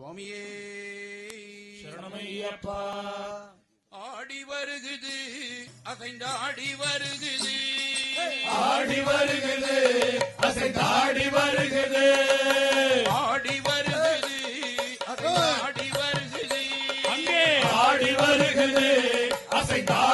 சுவாமியே. சரணமையப்பா. ஆடி வருகுது அசைந்தாடி வருகுது. ஆடி வருகுது அசைந்தாடி வருகுது. ஆடி வருகுது அசைந்தாடி வருகுது. அங்கே ஆடி வருகுது அசைந்தாடி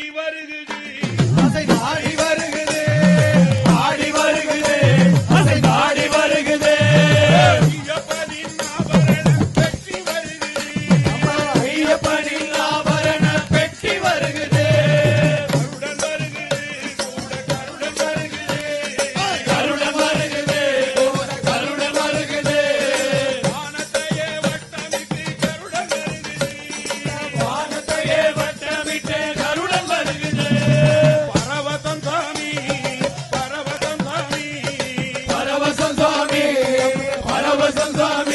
பாடி வருகிறது Tanzania.